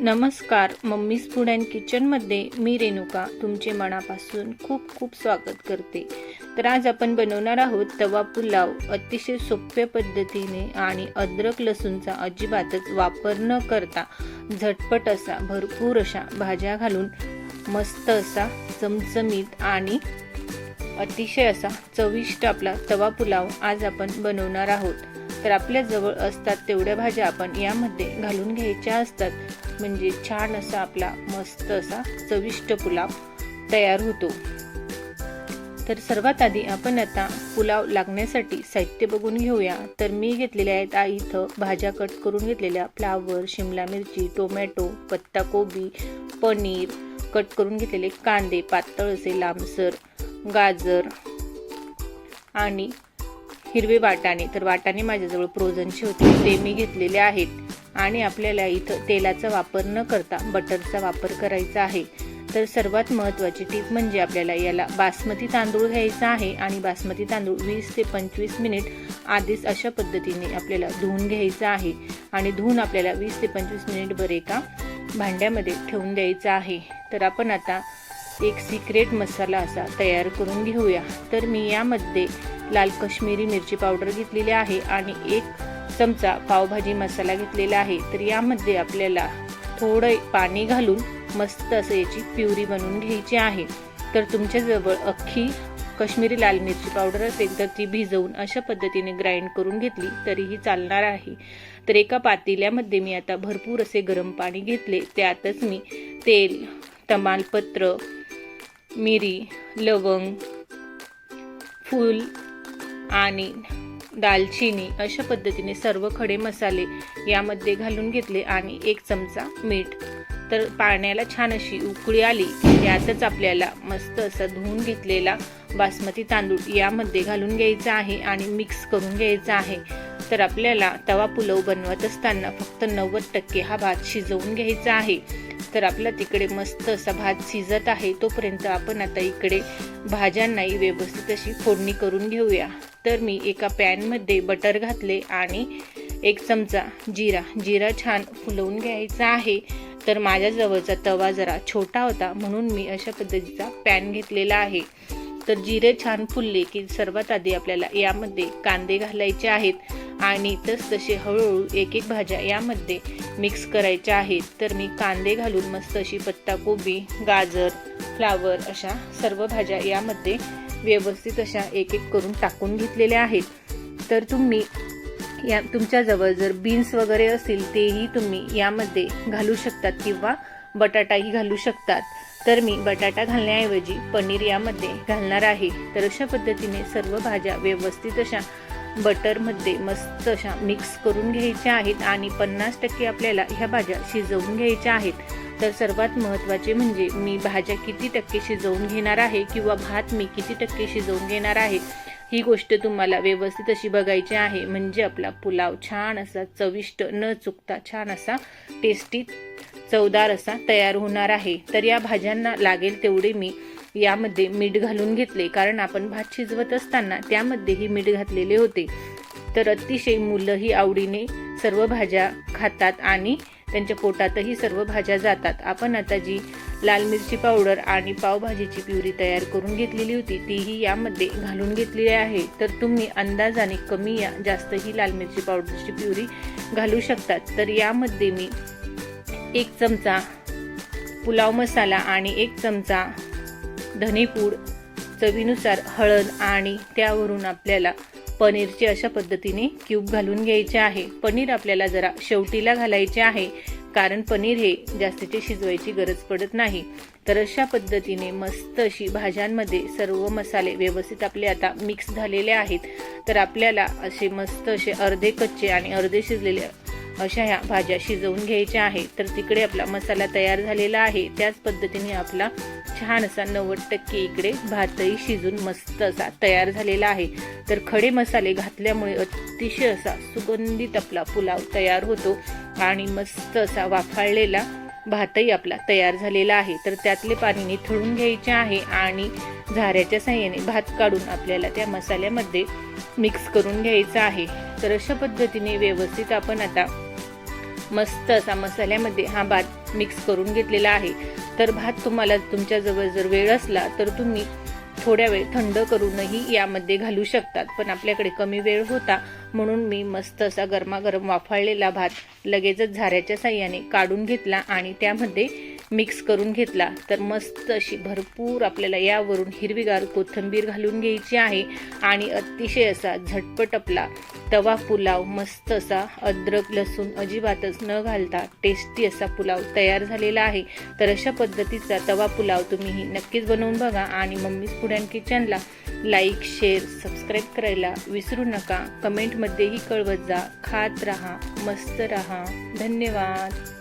नमस्कार mummies food and किचनमध्ये मी रेणुका तुमचे मनापासून खूप खूप स्वागत करते. तर आज आपण बनवणार आहोत तवा पुलाव. अतिशय सोप्या पद्धतीने आणि अद्रक लसूणचा अजिबातच वापर न करता झटपट असा भरपूर अशा भाज्या घालून मस्त असा चमचमीत आणि अतिशय असा चविष्ट आपला तवा पुलाव आज आपण बनवणार आहोत. तर आपल्या जवळ असतात तेवढ्या भाज्या आपण यामध्ये घालून घ्यायच्या असतात. म्हणजे छान असा आपला मस्त असा चविष्ट पुलाव तयार होतो. तर सर्वात आधी आपण आता पुलाव लागण्यासाठी साहित्य बघून घेऊया. तर मी घेतलेले आहेत आ इथं भाज्या कट करून घेतलेल्या. फ्लावर शिमला मिरची टोमॅटो पत्ताकोबी पनीर कट करून घेतलेले. कांदे पातळ असे लांबसर गाजर आणि हिरवे वाटाणे. तर वाटाणे माझ्याजवळ प्रोझनचे होते. ते मी घेतलेले आहेत. आणि आपल्याला इथं तेलाचा वापर न करता बटरचा वापर करायचा आहे. तर सर्वात महत्त्वाची टीप म्हणजे आपल्याला याला बासमती तांदूळ घ्यायचा आहे आणि बासमती तांदूळ वीस ते पंचवीस मिनिट आधीच अशा पद्धतीने आपल्याला धुवून घ्यायचा आहे आणि धुवून आपल्याला वीस ते पंचवीस मिनिटभर एका भांड्यामध्ये ठेवून द्यायचा आहे. तर आपण आता एक सिक्रेट मसाला असा तयार करून घेऊया. तर मी यामध्ये लाल कश्मीरी मिरची पावडर घेतलेली आहे आणि एक चमचा पावभाजी मसाला घेतलेला आहे तर यामध्ये आपल्याला थोडं पाणी घालून मस्त असं याची प्युरी बनवून घ्यायची आहे. तर तुमच्याजवळ अख्खी कश्मीरी लाल मिरची पावडर असेल तर ती भिजवून अशा पद्धतीने ग्राइंड करून घेतली तरीही चालणार आहे. तर एका पातेल्यामध्ये मी आता भरपूर असे गरम पाणी घेतले त्यातच मी तेल तमालपत्र मिरी लवंग फूल आणि दालचिनी अशा पद्धतीने सर्व खडे मसाले यामध्ये घालून घेतले आणि एक चमचा मीठ. तर पाण्याला छान अशी उकळी आली त्यातच आपल्याला मस्त असा धुवून घेतलेला बासमती तांदूळ यामध्ये घालून घ्यायचा आहे आणि मिक्स करून घ्यायचा आहे. तर आपल्याला तवा पुलाव बनवत असताना फक्त नव्वद टक्के हा भात शिजवून घ्यायचा आहे. तर आपला तिकडे मस्त असा भात शिजत आहे तोपर्यंत आपण आता इकडे भाज्यांनाही व्यवस्थित अशी फोडणी करून घेऊया. तर मी एका पॅनमध्ये बटर घातले आणि एक चमचा जिरा. जिरा छान फुलवून घ्यायचा आहे. तर माझ्याजवळचा तवा जरा छोटा होता म्हणून मी अशा पद्धतीचा पॅन घेतलेला आहे. तर जिरे छान फुलले की सर्वात आधी आपल्याला यामध्ये कांदे घालायचे आहेत. आणि तस तसे हळूहळू एक एक भाज्या यामध्ये मिक्स करायच्या आहेत. तर मी कांदे घालून मस्त अशी पत्ताकोबी गाजर फ्लावर अशा सर्व भाज्या यामध्ये व्यवस्थित अशा एक एक करून टाकून घेतलेल्या आहेत. तर तुम्ही या तुमच्याजवळ जर बीन्स वगैरे असतील तेही तुम्ही यामध्ये घालू शकतात किंवा बटाटाही घालू शकतात. तर मी बटाटा घालण्याऐवजी पनीर यामध्ये घालणार आहे. तर अशा पद्धतीने सर्व भाज्या व्यवस्थित अशा बटरमध्ये मस्त अशा मिक्स करून घ्यायच्या आहेत आणि पन्नास टक्के आपल्याला ह्या भाज्या शिजवून घ्यायच्या आहेत. तर सर्वात महत्त्वाचे म्हणजे मी भाज्या किती टक्के शिजवून घेणार आहे किंवा भात मी किती टक्के शिजवून घेणार आहे ही गोष्ट तुम्हाला व्यवस्थित अशी बघायची आहे. म्हणजे आपला पुलाव छान असा चविष्ट न चुकता छान असा टेस्टी चवदार असा तयार होणार आहे. तर या भाज्यांना लागेल तेवढे मी यामध्ये मीठ घालून घेतले. कारण आपण भात शिजवत असताना त्यामध्येही मीठ घातलेले होते. तर अतिशय मुलंही आवडीने सर्व भाज्या खातात आणि त्यांच्या पोटातही सर्व भाज्या जातात. आपण आता जी लाल मिरची पावडर आणि पावभाजीची प्युरी तयार करून घेतलेली होती तीही यामध्ये घालून घेतलेली आहे. तर तुम्ही अंदाजाने कमी या जास्तही लाल मिरची पावडरची प्युरी घालू शकतात. तर यामध्ये मी एक चमचा पुलाव मसाला आणि एक चमचा धनेपूड चवीनुसार हळद आणि त्यावरून आपल्याला पनीरचे अशा पद्धतीने क्यूब घालून घ्यायचे आहे. पनीर आपल्याला जरा शेवटीला घालायचे आहे कारण पनीर हे जास्तीचे शिजवायची गरज पडत नाही. तर अशा पद्धतीने मस्त अशी भाज्यांमध्ये सर्व मसाले व्यवस्थित आपले आता मिक्स झालेले आहेत. तर आपल्याला असे मस्त असे अर्धे कच्चे आणि अर्धे शिजलेले अशा ह्या भाज्या शिजवून घ्यायच्या आहे. तर तिकडे आपला मसाला तयार झालेला आहे. त्याच पद्धतीने आपला छान असा नव्वद टक्के इकडे भातही शिजून मस्त असा तयार झालेला आहे. तर खडे मसाले घातल्यामुळे अतिशय असा सुगंधित आपला पुलाव तयार होतो आणि मस्त असा वाफाळलेला भातही आपला तयार झालेला आहे. तर त्यातले पाणी थळून घ्यायचे आहे आणि झाऱ्याच्या साह्याने भात काढून आपल्याला त्या मसाल्यामध्ये मिक्स करून घ्यायचा आहे. तर अशा पद्धतीने व्यवस्थित आपण आता मस्त असा मसाल्यामध्ये हा भात मिक्स करून घेतलेला आहे. तर भात तुम्हाला तुमच्याजवळ जर वेळ असला तर तुम्ही थोड्या वेळ थंड करूनही यामध्ये घालू शकतात. पण आपल्याकडे कमी वेळ होता म्हणून मी मस्त असा गरमागरम वाफाळलेला भात लगेचच झाऱ्याच्या साह्याने काढून घेतला आणि त्यामध्ये मिक्स करून घेतला तर मस्त अशी भरपूर आपल्याला यावरून हिरवीगार कोथिंबीर घालून घ्यायची आहे. आणि अतिशय असा झटपट आपला तवा पुलाव मस्त असा अद्रक लसूण अजिबातच न घालता टेस्टी असा पुलाव तयार झालेला आहे. तर अशा पद्धतीचा तवा पुलाव तुम्हीही नक्कीच बनवून बघा आणि मम्मीज फूड अँड किचनला लाईक शेअर सबस्क्राईब करायला विसरू नका. कमेंटमध्येही कळवत जा. खात राहा मस्त राहा. धन्यवाद.